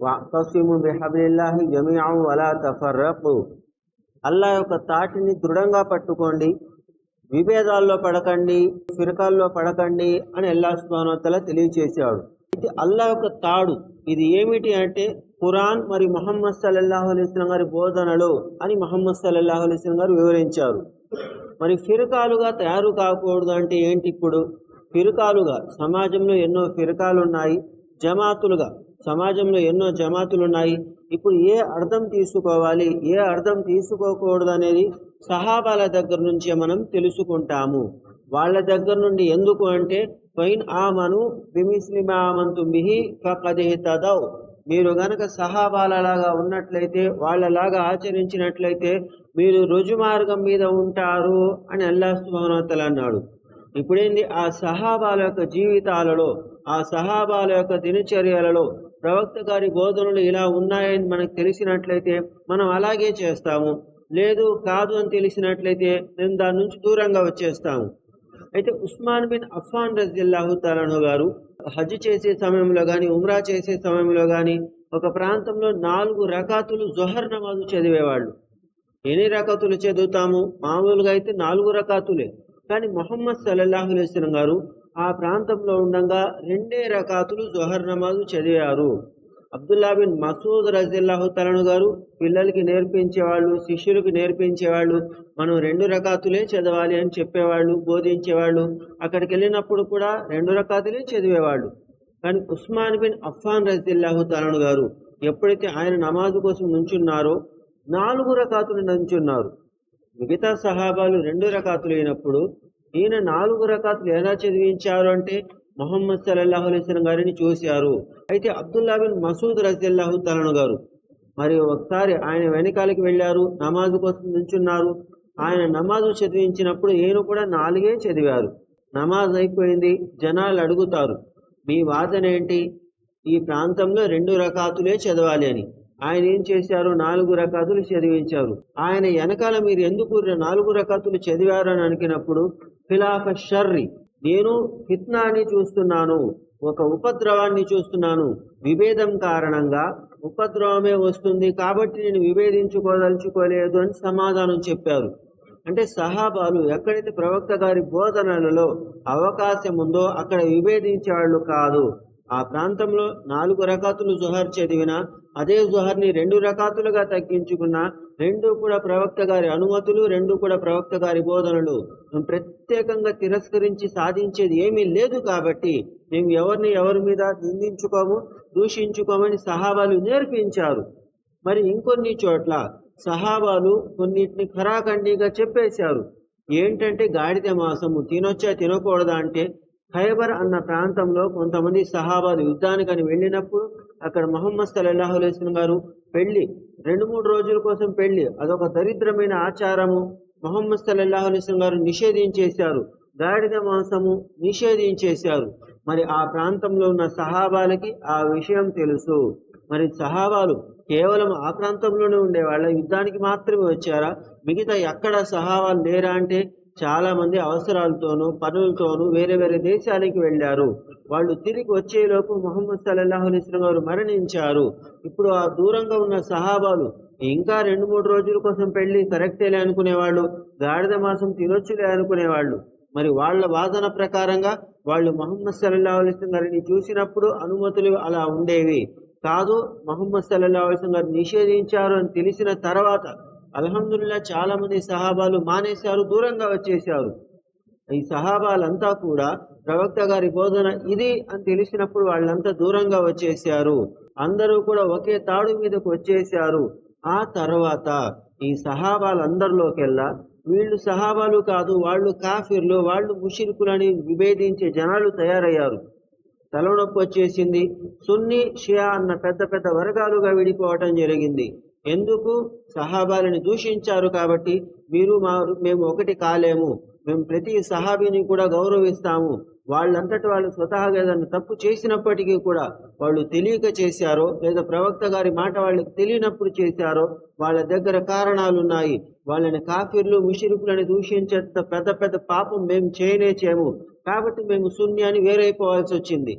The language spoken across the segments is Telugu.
వాక్తసిము బిహబిల్లాహి జమీఅం వలా తఫర్రకు అల్లా యొక్క తాటిని దృఢంగా పట్టుకోండి విభేదాల్లో పడకండి ఫిరకాల్లో పడకండి అని అల్లా సుబానోతల తెలియచేశాడు. ఇది అల్లా యొక్క తాడు ఇది ఏమిటి అంటే ఖురాన్ మరి మహమ్మద్ సల్లల్లాహు అలైస్లం గారి బోధనలు అని మహమ్మద్ సల్లల్లాహు అలైస్లం గారు వివరించారు. మరి ఫిరకాలుగా తయారు కాకూడదు అంటే ఏంటి ఇప్పుడు? ఫిరకాలుగా సమాజంలో ఎన్నో ఫిరకాలు ఉన్నాయి జమాతులుగా సమాజంలో ఎన్నో జమాతులు ఉన్నాయి ఇప్పుడు ఏ అర్థం తీసుకోవాలి? ఏ అర్థం తీసుకోకూడదు అనేది సహాబాల దగ్గర నుంచే మనం తెలుసుకుంటాము. వాళ్ళ దగ్గర నుండి ఎందుకు అంటే ఫైన్ ఆమను బిమిస్లిమామంతు బిహి ఫకదే తదవ్ మీరు గనక సహాబాలలాగా ఉన్నట్లయితే వాళ్ళలాగా ఆచరించినట్లయితే మీరు రుజుమార్గం మీద ఉంటారు అని అల్లా సుభానతలు అన్నాడు. ఇప్పుడేంది? ఆ సహాబాల యొక్క జీవితాలలో ఆ సహాబాల యొక్క దినచర్యలలో ప్రవక్త గారి బోధనలు ఇలా ఉన్నాయని మనకు తెలిసినట్లయితే మనం అలాగే చేస్తాము. లేదు కాదు అని తెలిసినట్లయితే మేము దాని నుంచి దూరంగా వచ్చేస్తాము. అయితే ఉస్మాన్ బిన్ అఫాన్ రజిల్లాహు తాలను గారు హజ్ చేసే సమయంలో కానీ ఉమ్రా చేసే సమయంలో కానీ ఒక ప్రాంతంలో నాలుగు రకాతులు జొహర్ నమాజు చదివేవాళ్ళు. ఎన్ని రకాతులు చదువుతాము? మామూలుగా అయితే నాలుగు రకాతులే. కానీ మొహమ్మద్ సల్లల్లాహు అలైస్లం గారు ఆ ప్రాంతంలో ఉండగా రెండే రకాతులు జొహర్ నమాజు చదివారు. అబ్దుల్లా బిన్ మసూద్ రజిల్లాహు తలను గారు పిల్లలకి నేర్పించేవాళ్ళు శిష్యులకు నేర్పించేవాళ్ళు మనం రెండు రకాతులే చదవాలి అని చెప్పేవాళ్ళు బోధించేవాళ్ళు అక్కడికి వెళ్ళినప్పుడు కూడా రెండు రకాతులే చదివేవాళ్ళు. కానీ ఉస్మాన్ బిన్ అఫాన్ రజిల్లాహు తలను గారు ఎప్పుడైతే ఆయన నమాజు కోసం నుంచున్నారో నాలుగు రకాతులు నుంచున్నారు. మిగతా సహాబాలు రెండు రకాతులు అయినప్పుడు ఈయన నాలుగు రకాతులు ఎలా చదివించారు అంటే మొహమ్మద్ సల్లల్లాహు అలైస్లం గారిని చూశారు. అయితే అబ్దుల్లా బిన్ మసూద్ రజల్లాహు తలను గారు మరి ఒకసారి ఆయన వెనకాలకి వెళ్ళారు నమాజు కోసం నించున్నారు ఆయన నమాజు చదివించినప్పుడు ఈయన కూడా నాలుగే చదివారు. నమాజ్ అయిపోయింది జనాలు అడుగుతారు మీ వాదన ఏంటి? ఈ ప్రాంతంలో రెండు రకాతులే చదవాలి అని. ఆయన ఏం చేశారు? నాలుగు రకాతులు చదివించారు. ఆయన వెనకాల మీరు ఎందుకు నాలుగు రకాతులు చదివారు అని అనుకున్నప్పుడు ఖిలాఫ షర్రి. నేను ఫిత్నాని చూస్తున్నాను ఒక ఉపద్రవాన్ని చూస్తున్నాను. విభేదం కారణంగా ఉపద్రవమే వస్తుంది కాబట్టి నేను విభేదించుకోదలుచుకోలేదు అని సమాధానం చెప్పారు. అంటే సహాబాలు ఎక్కడైతే ప్రవక్త గారి బోధనలలో అవకాశం ఉందో అక్కడ విభేదించే వాళ్ళు కాదు. ఆ ప్రాంతంలో నాలుగు రకాతులు జుహర్ చదివిన అదే జుహర్ని రెండు రకాతులుగా తగ్గించుకున్న రెండు కూడా ప్రవక్త గారి అనుమతులు రెండు కూడా ప్రవక్త గారి బోధనలు. మేము ప్రత్యేకంగా తిరస్కరించి సాధించేది ఏమీ లేదు కాబట్టి మేము ఎవరిని ఎవరి మీద నిందించుకోము దూషించుకోమని సహాబాలు నేర్పించారు. మరి ఇంకొన్ని చోట్ల సహాబాలు కొన్నిటిని ఖరాఖండిగా చెప్పేశారు. ఏంటంటే గాడిద మాసము తినొచ్చా తినకూడదా అంటే ఖైబర్ అన్న ప్రాంతంలో కొంతమంది సహాబాలు యుద్ధానికని వెళ్ళినప్పుడు అక్కడ మొహమ్మద్ సల్లాహు అలైస్లం గారు పెళ్ళి రెండు మూడు రోజుల కోసం పెళ్ళి అదొక దరిద్రమైన ఆచారము. మొహమ్మద్ సల్లాహు అలైస్లం గారు నిషేధించేశారు. గాడిద మాంసము నిషేధించేశారు. మరి ఆ ప్రాంతంలో ఉన్న సహాబాలకి ఆ విషయం తెలుసు. మరి సహాబాలు కేవలం ఆ ప్రాంతంలోనే ఉండేవాళ్ళ యుద్ధానికి మాత్రమే వచ్చారా? మిగతా ఎక్కడ సహాబాలు లేరా అంటే చాలా మంది అవసరాలతోనూ పనులతోనూ వేరే వేరే దేశానికి వెళ్ళారు. వాళ్ళు తిరిగి వచ్చేలోపు మొహమ్మద్ సల్లాహు అలీస్లం గారు మరణించారు. ఇప్పుడు ఆ దూరంగా ఉన్న సహాబాలు ఇంకా రెండు మూడు రోజుల కోసం పెళ్ళి కరెక్టేలే అనుకునేవాళ్ళు గాడిద మాసం తినొచ్చులే అనుకునేవాళ్ళు. మరి వాళ్ళ వాదన ప్రకారంగా వాళ్ళు మొహమ్మద్ సల్లా అలీస్లం గారిని చూసినప్పుడు అనుమతులు అలా ఉండేవి. కాదు మొహమ్మద్ సల్లా అలీస్లం గారు నిషేధించారు అని తెలిసిన తర్వాత అల్హమ్దుల్లా చాలా మంది సహాబాలు మానేశారు దూరంగా వచ్చేశారు. ఈ సహాబాలంతా కూడా ప్రవక్త గారి బోధన ఇది అని తెలిసినప్పుడు వాళ్ళంతా దూరంగా వచ్చేసారు అందరూ కూడా ఒకే తాడు మీదకు వచ్చేసారు ఆ తర్వాత ఈ సహాబాలందరిలోకెల్లా వీళ్ళు సహాబాలు కాదు వాళ్ళు కాఫీర్లు వాళ్ళు ముషిరుకులని విభేదించే జనాలు తయారయ్యారు. తలనొప్పి వచ్చేసింది. సున్ని షియా అన్న పెద్ద పెద్ద వర్గాలుగా విడిపోవటం జరిగింది. ఎందుకు సహాబాలని దూషించారు కాబట్టి మీరు మా మేము ఒకటి కాలేము. మేము ప్రతి సహాబీని కూడా గౌరవిస్తాము. వాళ్ళంతటి వాళ్ళు స్వతహాగా ఏదైనా తప్పు చేసినప్పటికీ కూడా వాళ్ళు తెలియక చేశారో లేదా ప్రవక్త గారి మాట వాళ్ళకి తెలియనప్పుడు చేశారో వాళ్ళ దగ్గర కారణాలు ఉన్నాయి వాళ్ళని కాఫీర్లు ముషిరుకులని దూషించేంత పెద్ద పెద్ద పాపం మేము చేయనే చేయము కాబట్టి మేము శూన్యాన్ని వేరైపోవాల్సి వచ్చింది.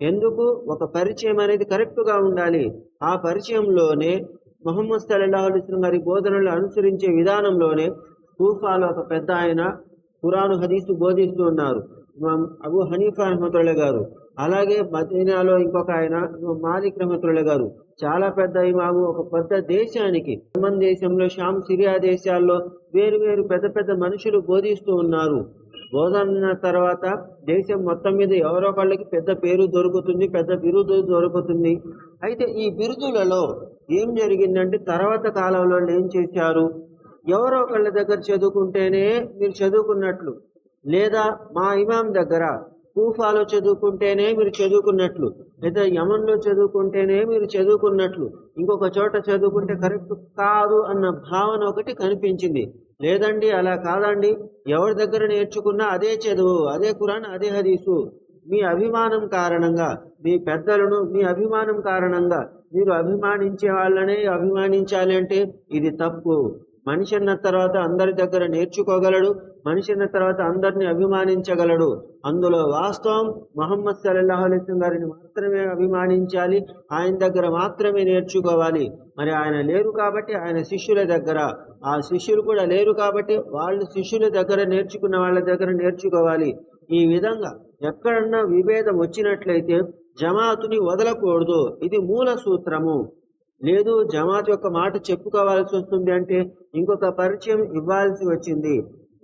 ఎందుకు? ఒక పరిచయం అనేది కరెక్ట్గా ఉండాలి. ఆ పరిచయంలోనే మహమ్మద్ సల్లాహు అలైస్లం గారి బోధనలు అనుసరించే విధానంలోనే కూఫాలో ఒక పెద్ద ఆయన ఖురాను హదీసు బోధిస్తూ ఉన్నారు. అబు హనీఫా రహమతుల్లా గారు. అలాగే మదీనాలో ఇంకొక ఆయన మాలిక్ రహమతుల్లా గారు. చాలా పెద్ద ఇమాము ఒక పెద్ద దేశానికి. యమన్ దేశంలో షామ్ సిరియా దేశాల్లో వేరు వేరు పెద్ద పెద్ద మనుషులు బోధిస్తూ ఉన్నారు. బోధన తర్వాత దేశం మొత్తం మీద ఎవరో వాళ్ళకి పెద్ద పేరు దొరుకుతుంది పెద్ద బిరుదు దొరుకుతుంది. అయితే ఈ బిరుదులలో ఏం జరిగిందంటే తర్వాత కాలంలో ఏం చేశారు? ఎవరో ఒకళ్ళ దగ్గర చదువుకుంటేనే మీరు చదువుకున్నట్లు. లేదా మా ఇమాం దగ్గర కూఫాలో చదువుకుంటేనే మీరు చదువుకున్నట్లు లేదా యమన్లో చదువుకుంటేనే మీరు చదువుకున్నట్లు ఇంకొక చోట చదువుకుంటే కరెక్ట్ కాదు అన్న భావన ఒకటి కనిపించింది. లేదండి అలా కాదండి. ఎవరి దగ్గర నేర్చుకున్నా అదే చదువు అదే కురాన్ అదే హదీసు. మీ అభిమానం కారణంగా మీ పెద్దలను మీ అభిమానం కారణంగా మీరు అభిమానించే వాళ్ళనే అభిమానించాలి అంటే ఇది తప్పు. మనిషి అన్న తర్వాత అందరి దగ్గర నేర్చుకోగలడు మనిషి అన్న తర్వాత అందరిని అభిమానించగలడు. అందులో వాస్తవం మహమ్మద్ సల్లాహు అలైస్లం గారిని మాత్రమే అభిమానించాలి ఆయన దగ్గర మాత్రమే నేర్చుకోవాలి. మరి ఆయన లేరు కాబట్టి ఆయన శిష్యుల దగ్గర ఆ శిష్యులు కూడా లేరు కాబట్టి వాళ్ళు శిష్యుల దగ్గర నేర్చుకున్న వాళ్ళ దగ్గర నేర్చుకోవాలి. ఈ విధంగా ఎక్కడన్నా విభేదం వచ్చినట్లయితే జమాతుని వదలకూడదు. ఇది మూల సూత్రము. లేదు జమాత్ యొక్క మాట చెప్పుకోవాల్సి వస్తుంది అంటే ఇంకొక పరిచయం ఇవ్వాల్సి వచ్చింది.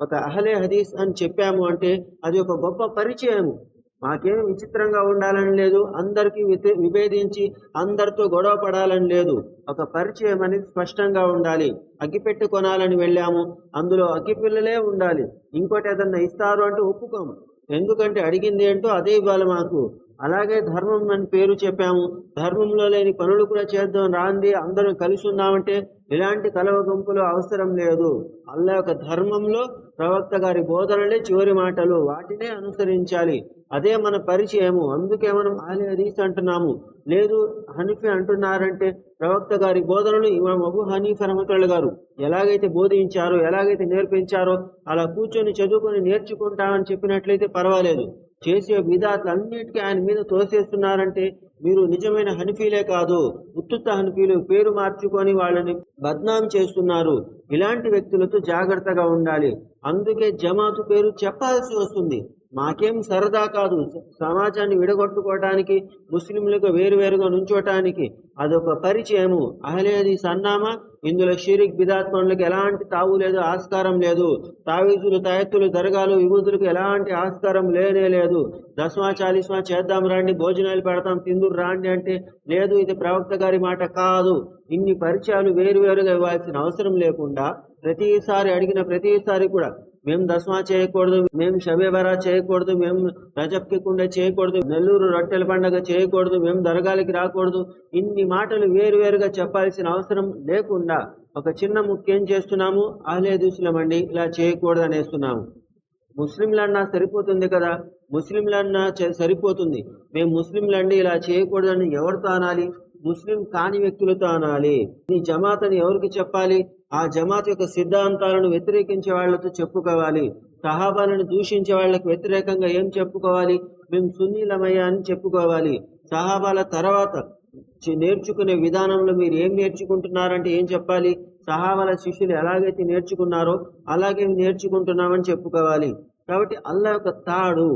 ఒక అహలే హదీస్ అని చెప్పాము అంటే అది ఒక గొప్ప పరిచయము మాకేం విచిత్రంగా ఉండాలని లేదు అందరికీ విభేదించి అందరితో గొడవ పడాలని లేదు. ఒక పరిచయం అనేది స్పష్టంగా ఉండాలి. అగ్గిపెట్టి కొనాలని వెళ్ళాము అందులో అగ్గిపిల్లలే ఉండాలి. ఇంకోటి ఏదన్నా ఇస్తారు అంటే ఒప్పుకోము. ఎందుకంటే అడిగింది ఏంటో అదే ఇవ్వాలి మాకు. అలాగే ధర్మం అని పేరు చెప్పాము. ధర్మంలో లేని పనులు కూడా చేద్దాం రాంది అందరం కలిసి ఉన్నామంటే ఇలాంటి కలవ గుంపులు అవసరం లేదు. అల్లా యొక్క ధర్మంలో ప్రవక్త గారి బోధనలే చివరి మాటలు వాటినే అనుసరించాలి. అదే మన పరిచయము. అందుకే మనం ఆలి హదీస్ అంటున్నాము. లేదు హనీఫీ అంటున్నారంటే ప్రవక్త గారి బోధనలు ఇమాం అబు హనీఫ్ రహమతుల్లా గారు ఎలాగైతే బోధించారో ఎలాగైతే నేర్పించారో అలా కూర్చొని చదువుకొని నేర్చుకుంటామని చెప్పినట్లయితే పర్వాలేదు. చేసే విధాతలన్నిటికీ ఆయన మీద తోసేస్తున్నారంటే మీరు నిజమైన హనిఫీలే కాదు ఉత్తుత్త హనిఫీలు పేరు మార్చుకొని వాళ్ళని బద్నాం చేస్తున్నారు. ఇలాంటి వ్యక్తులతో జాగ్రత్తగా ఉండాలి. అందుకే జమాతు పేరు చెప్పాల్సి వస్తుంది. మాకేం సరదా కాదు. సమాజాన్ని విడగొట్టుకోవటానికి ముస్లింలకు వేరువేరుగా నుంచోటానికి అదొక పరిచయము. అహలేది సన్నామా ఇందులో షీరిక్ బిదాత్ పనులకు ఎలాంటి తావు లేదు ఆస్కారం లేదు. తావీజులు తాయెత్తులు దర్గాలు విభూతులకు ఎలాంటి ఆస్కారం లేనే లేదు. దస్మా చాలీస్మా చేద్దాం రండి భోజనాలు పెడతాం తిందురు రాండి అంటే లేదు ఇది ప్రవక్త గారి మాట కాదు. ఇన్ని పరిచయాలు వేరువేరుగా ఇవ్వాల్సిన అవసరం లేకుండా ప్రతిసారి అడిగిన ప్రతిసారి కూడా మేము దస్మా చేయకూడదు మేము షబేబరా చేయకూడదు మేము రజబ్కి కుండ చేయకూడదు నెల్లూరు రొట్టెల పండగ చేయకూడదు మేము దర్గాలకి రాకూడదు. ఇన్ని మాటలు వేరువేరుగా చెప్పాల్సిన అవసరం లేకుండా ఒక చిన్న ముఖ్యం చేస్తున్నాము? ఆలయ దూసులమండి ఇలా చేయకూడదు అనేస్తున్నాము. ముస్లింలన్నా సరిపోతుంది కదా? ముస్లింలన్నా సరిపోతుంది. మేము ముస్లింలండి ఇలా చేయకూడదని ఎవరితో అనాలి ముస్లిం కాని వ్యక్తులతో అనాలి. నీ జమాత్ అని ఎవరికి చెప్పాలి? ఆ జమాత్ యొక్క సిద్ధాంతాలను వ్యతిరేకించే వాళ్ళతో చెప్పుకోవాలి. సహాబాలను దూషించే వాళ్ళకి వ్యతిరేకంగా ఏం చెప్పుకోవాలి? మేము సున్నీలమయ్యా అని చెప్పుకోవాలి. సహాబాల తర్వాత నేర్చుకునే విధానంలో మీరు ఏం నేర్చుకుంటున్నారంటే ఏం చెప్పాలి? సహాబాల శిష్యులు ఎలాగైతే నేర్చుకున్నారో అలాగే నేర్చుకుంటున్నామని చెప్పుకోవాలి. కాబట్టి అల్లా యొక్క తాడు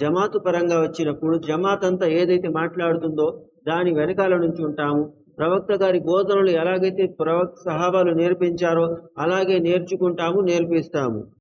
జమాతు పరంగా వచ్చినప్పుడు జమాత్ అంతా ఏదైతే మాట్లాడుతుందో దాని వెనకాల నుంచి ఉంటాము. ప్రవక్త గారి బోధనలు ఎలాగైతే ప్రవక్త సహాబాలు నేర్పించారో అలాగే నేర్చుకుంటాము నేర్పిస్తాము.